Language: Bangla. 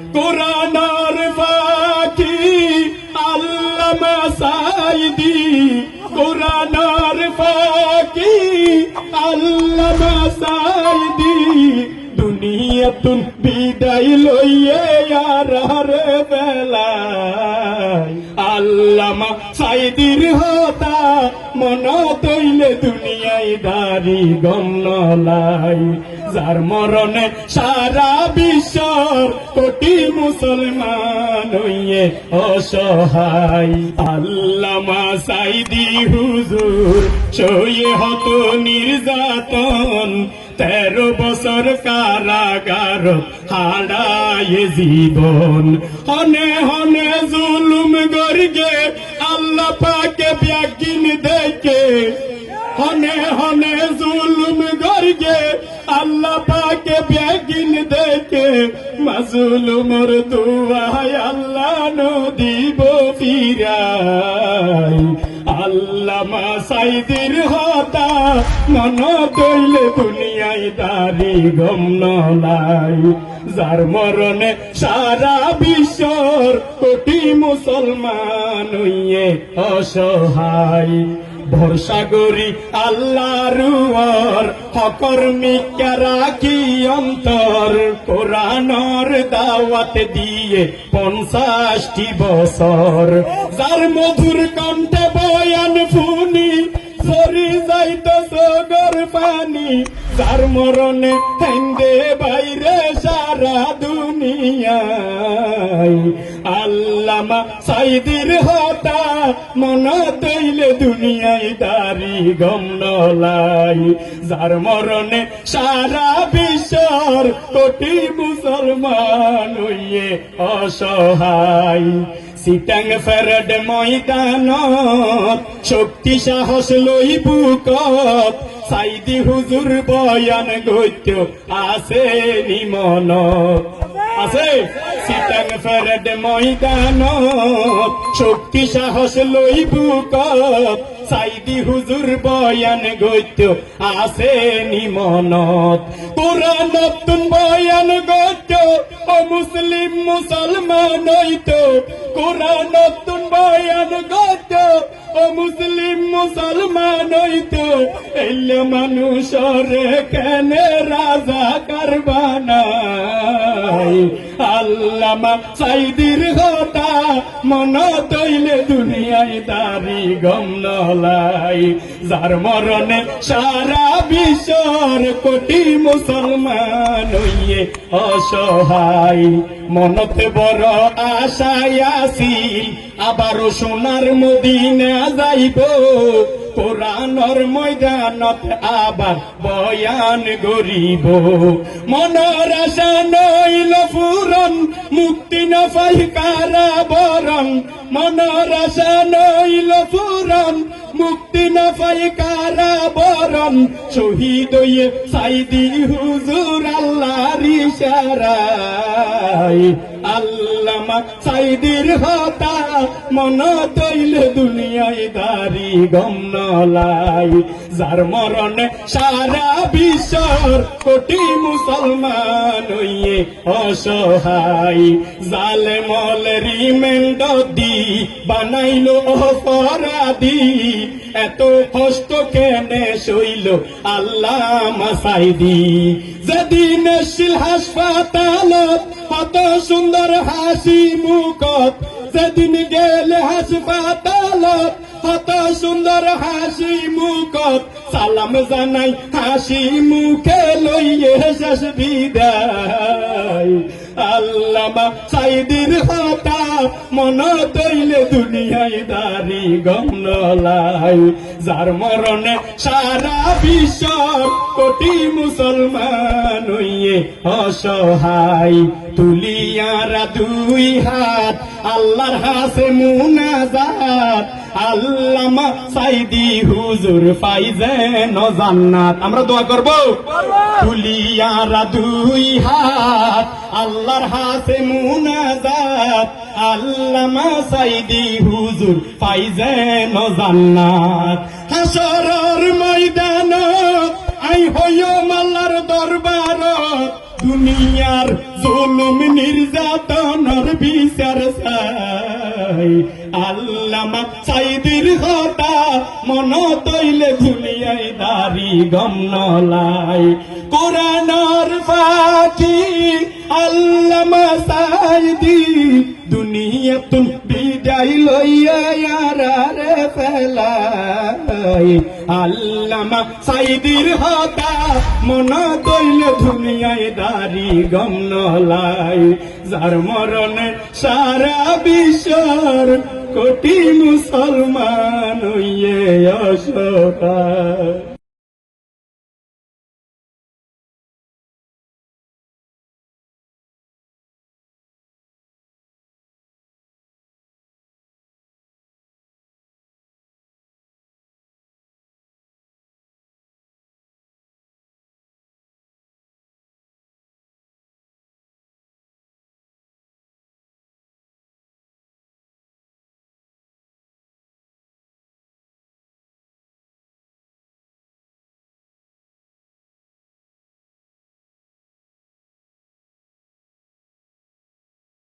কোরআনার ফাকি আল্লামা সাইদি কোরআনার ফাকি আল্লামা সাইদি দুনিয়াতুন বিদায় লইয়ে আর রে বেলায়। আল্লামা সাইদির মন তৈলে দুনিয়ায় দারি গম নলাই। যার মরণে সারা বিশ্বর কোটি মুসলমান হইয়ে অসহায়। আল্লামা সাইদি হুজুর সইয়ে হত নির্যাতন। তেরো বছর কারাগার হারায় জীবন। হনে হনে জুলুম গর্গে আল্লাহ পাকে ব্যাগিন দেখে মাজুলুমর দুয়ায় আল্লাহ নদীব ফিরাই। আল্লামা সাইদির হতা মন কইলে দুনিয়ায় দারি গম নলাই। যার মরণে সারা বিশ্বর কোটি মুসলমান হইয়ে অসহায়। ভরসা করি আল্লাহর হকর মিকা রাখি অন্তর। কোরআনর দাওয়াত দিয়ে পঞ্চাশটি বছর। যার মধুর কণ্ঠে বয়ান ফুনি সরি যাইত সগর পানি। যার মরণে হেন্দে বাইরে সারা দুনিয়ায়। আল্লামা সাইদির হতা মন তৈলে দুনিয়ায় দারি গম নলাই। যার মরণে সারা বিশ্বর কোটি মুসলমান হইয়ে অসহায়। সিটাং ফেরড ময়দান শক্তি সাহস লই বুকত। সাইদি হুজুর বয়ান গত্য আছে নিমন আছে? সিটাং ফেরড ময়দান শক্তি সাহস লই বুকত। সাইদি হুজুর বয়ান গত্য আছে নিমনত তোরা নতুন বয়ান গত্য ও মুসলিম মুসলমান হইতো। কোরআন নতুন বয়ান গত ও মুসলিম মুসলমান হইতো। এলে মানুষরে কেন রাজা কারবানাই আল্লামা সাইদির হতা মন তৈলে দুনিয়ায় দারি গম নলাই। যার মরণে সারা বিশ্বর কোটি মুসলমান হইয়ে অসহায়। মনতে বড় আশায় আসি আবারও সোনার মদিনা যাইব। কোরআনর ময়দানত আবার বয়ান গরিব। মনের আশা নইল ফুরন মুক্তি নফাই কারা বরণ। মনের আশা নইল ফুরন মুক্তি নফাই কারা বরণ। শহীদ সাইদি হুজুর আল্লাহর ইশারায়। আল্লামা সাইদির হতা, মন তৈলে দুনিয়ায় দারি গম নলাই। যার মরণে সারা বিশ্বর কোটি মুসলমান হইয়ে অসহায়। জালে মল রিমেন্ড দি, বানাইল অপরাধী। এত কষ্ট কেনে সইল আল্লাহ মাসাইদি যেদিন শিল হাসপাতালত কত সুন্দর হাসি মুখত। সেদিন গেল হাসপাতালত, কত সুন্দর হাসি মুখত। সালাম জানাই হাসি মুখে লইয়ে শেষ বিদায়। আল্লামা সাইদির হতা মন তৈলে দুনিয়ায় দারি গম নলাই যার মরণে সারা বিশ্ব কোটি মুসলমান হইয়ে অসহায়। তুলিয়ারা দুই হাত, আল্লাহর হাসে মুনাজাত। আল্লামা সাইদি হুজুর ফাইজেন জান্নাত আমরা দোয়া করব? তুলিয়ারা দুই হাত, আল্লাহর হাসে মুনাজাত। আল্লামা সাইদি হুজুর ফাইজেন জান্নাত হাসরর ময়দানত আই হইও মাল্লার দরবার। দুনিয়ার জুলুম নির্যাতনের বিচার চাই আল্লামা সাইদির হতা, মন তৈলে দুনিয়ায় দাড়ি গম নলাই। কোরআনর পাখি, আল্লামা সাইদি দুনিয়া তুন বিদায় লইয়া রে ফেলাই। আল্লামা সাইদির হতা, মন তৈলে দুনিয়ায় দাড়ি গম নলাই। যার মরণে সারা বিশ্বর কোটি মুসলমান হইয়ে অসহায়